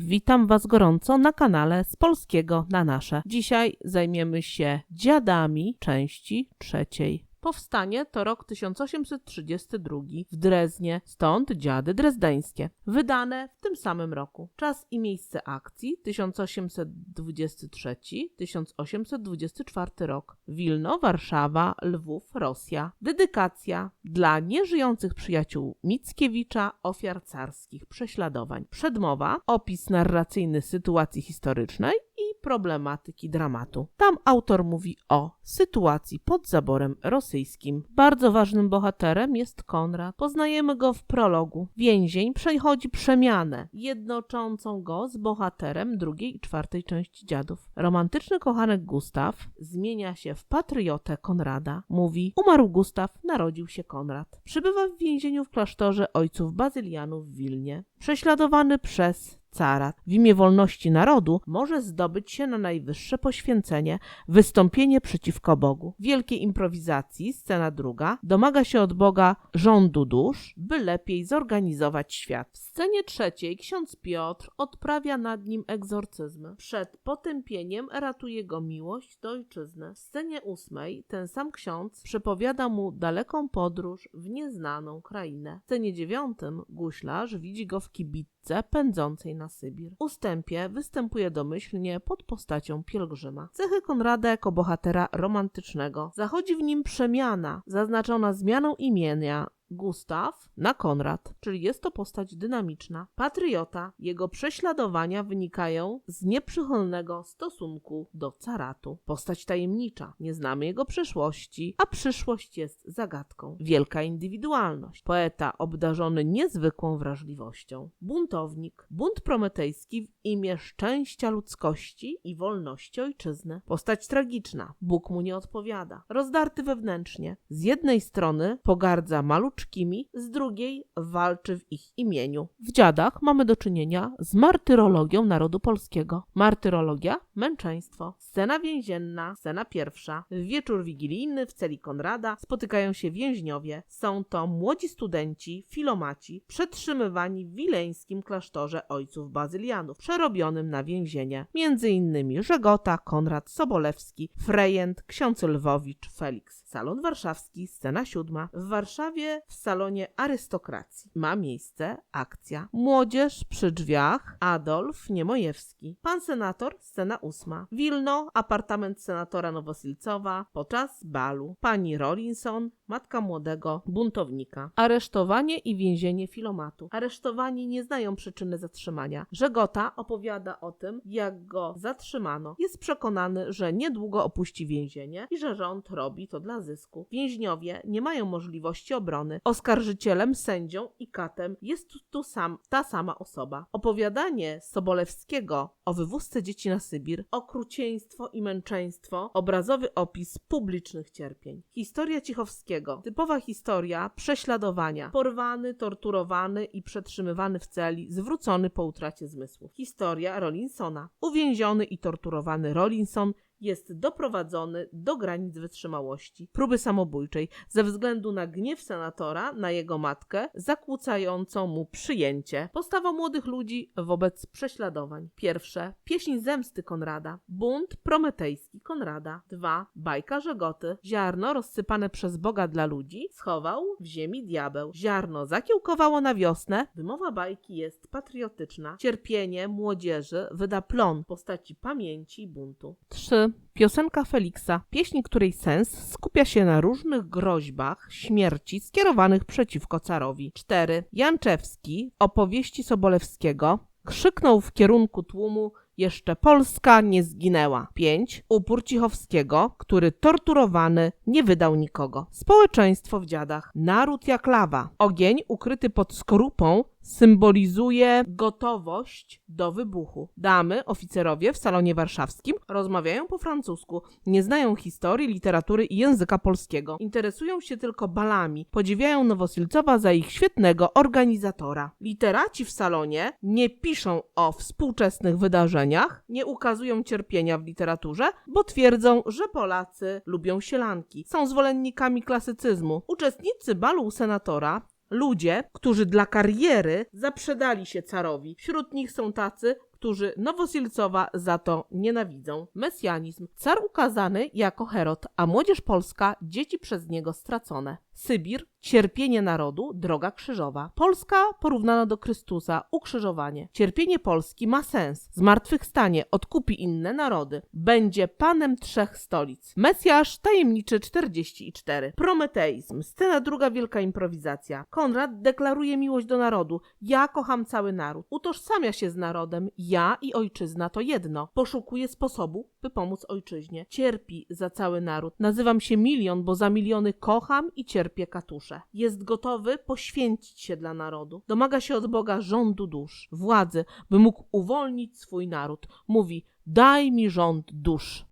Witam Was gorąco na kanale z polskiego na nasze. Dzisiaj zajmiemy się dziadami części trzeciej. Powstanie to rok 1832 w Dreznie, stąd dziady drezdeńskie, wydane w tym samym roku. Czas i miejsce akcji 1823-1824 rok. Wilno, Warszawa, Lwów, Rosja. Dedykacja dla nieżyjących przyjaciół Mickiewicza, ofiar carskich prześladowań. Przedmowa, opis narracyjny sytuacji historycznej i problematyki dramatu. Tam autor mówi o sytuacji pod zaborem rosyjskim. Bardzo ważnym bohaterem jest Konrad. Poznajemy go w prologu. Więzień przechodzi przemianę, jednoczącą go z bohaterem drugiej i czwartej części dziadów. Romantyczny kochanek Gustaw zmienia się w patriotę Konrada. Mówi: Umarł Gustaw, narodził się Konrad. Przybywa w więzieniu w klasztorze ojców bazylianów w Wilnie. Prześladowany przez carat w imię wolności narodu może zdobyć się na najwyższe poświęcenie wystąpienie przeciwko Bogu. W wielkiej improwizacji, scena druga, domaga się od Boga rządu dusz, by lepiej zorganizować świat. W scenie trzeciej ksiądz Piotr odprawia nad nim egzorcyzmy. Przed potępieniem ratuje go miłość do ojczyzny. W scenie ósmej ten sam ksiądz przepowiada mu daleką podróż w nieznaną krainę. W scenie dziewiątym guślarz widzi go w kibitce pędzącej na Sybir. Ustępie występuje domyślnie pod postacią pielgrzyma. Cechy Konrada jako bohatera romantycznego. Zachodzi w nim przemiana, zaznaczona zmianą imienia Gustaw na Konrad, czyli jest to postać dynamiczna. Patriota, jego prześladowania wynikają z nieprzychylnego stosunku do caratu. Postać tajemnicza, nie znamy jego przeszłości, a przyszłość jest zagadką. Wielka indywidualność, poeta obdarzony niezwykłą wrażliwością. Buntownik, bunt prometejski w imię szczęścia ludzkości i wolności ojczyzny. Postać tragiczna, Bóg mu nie odpowiada. Rozdarty wewnętrznie, z jednej strony pogardza z drugiej walczy w ich imieniu. W dziadach mamy do czynienia z martyrologią narodu polskiego. Martyrologia, męczeństwo. Scena więzienna, scena pierwsza. W wieczór wigilijny w celi Konrada spotykają się więźniowie. Są to młodzi studenci, filomaci, przetrzymywani w wileńskim klasztorze ojców bazylianów, przerobionym na więzienie. Między innymi Żegota, Konrad Sobolewski, Frejent, ksiądz Lwowicz, Felix. Salon warszawski, scena siódma. W Warszawie w salonie arystokracji ma miejsce akcja. Młodzież przy drzwiach, Adolf Niemojewski. Pan senator, scena ósma. Wilno, apartament senatora Nowosilcowa podczas balu. Pani Rollinson, matka młodego buntownika. Aresztowanie i więzienie Filomatu. Aresztowani nie znają przyczyny zatrzymania. Żegota opowiada o tym, jak go zatrzymano. Jest przekonany, że niedługo opuści więzienie i że rząd robi to dla zysku. Więźniowie nie mają możliwości obrony. Oskarżycielem, sędzią i katem jest tu sam, ta sama osoba. Opowiadanie Sobolewskiego o wywózce dzieci na Sybir, okrucieństwo i męczeństwo, obrazowy opis publicznych cierpień. Historia Cichowskiego, typowa historia prześladowania, porwany, torturowany i przetrzymywany w celi, zwrócony po utracie zmysłów. Historia Rollinsona, uwięziony i torturowany Rollinson jest doprowadzony do granic wytrzymałości, próby samobójczej, ze względu na gniew senatora na jego matkę, zakłócającą mu przyjęcie. Postawa młodych ludzi wobec prześladowań. Pierwsze, pieśń zemsty Konrada. Bunt prometejski Konrada. Dwa, bajka Żegoty. Ziarno rozsypane przez Boga dla ludzi schował w ziemi diabeł. Ziarno zakiełkowało na wiosnę. Wymowa bajki jest patriotyczna. Cierpienie młodzieży wyda plon w postaci pamięci i buntu. 3. Piosenka Feliksa, pieśń, której sens skupia się na różnych groźbach śmierci skierowanych przeciwko carowi. 4. Janczewski, opowieści Sobolewskiego, krzyknął w kierunku tłumu jeszcze Polska nie zginęła. 5. Upór Cichowskiego, który torturowany nie wydał nikogo. Społeczeństwo w dziadach. Naród jak lawa. Ogień ukryty pod skorupą symbolizuje gotowość do wybuchu. Damy, oficerowie w salonie warszawskim rozmawiają po francusku, nie znają historii, literatury i języka polskiego. Interesują się tylko balami, podziwiają Nowosilcowa za ich świetnego organizatora. Literaci w salonie nie piszą o współczesnych wydarzeniach, nie ukazują cierpienia w literaturze, bo twierdzą, że Polacy lubią sielanki, są zwolennikami klasycyzmu. Uczestnicy balu senatora Ludzie, którzy dla kariery zaprzedali się carowi. Wśród nich są tacy, którzy Nowosilcowa za to nienawidzą. Mesjanizm. Car ukazany jako Herod, a młodzież polska, dzieci przez niego stracone. Sybir, cierpienie narodu, droga krzyżowa. Polska porównana do Chrystusa, ukrzyżowanie. Cierpienie Polski ma sens. Zmartwychwstanie odkupi inne narody. Będzie panem trzech stolic. Mesjasz tajemniczy 44. Prometeizm. Scena druga, wielka improwizacja. Konrad deklaruje miłość do narodu. Ja kocham cały naród. Utożsamia się z narodem. Ja i ojczyzna to jedno. Poszukuje sposobu, by pomóc ojczyźnie. Cierpi za cały naród. Nazywam się milion, bo za miliony kocham i cierpię katusze. Jest gotowy poświęcić się dla narodu. Domaga się od Boga rządu dusz, władzy, by mógł uwolnić swój naród. Mówi: Daj mi rząd dusz.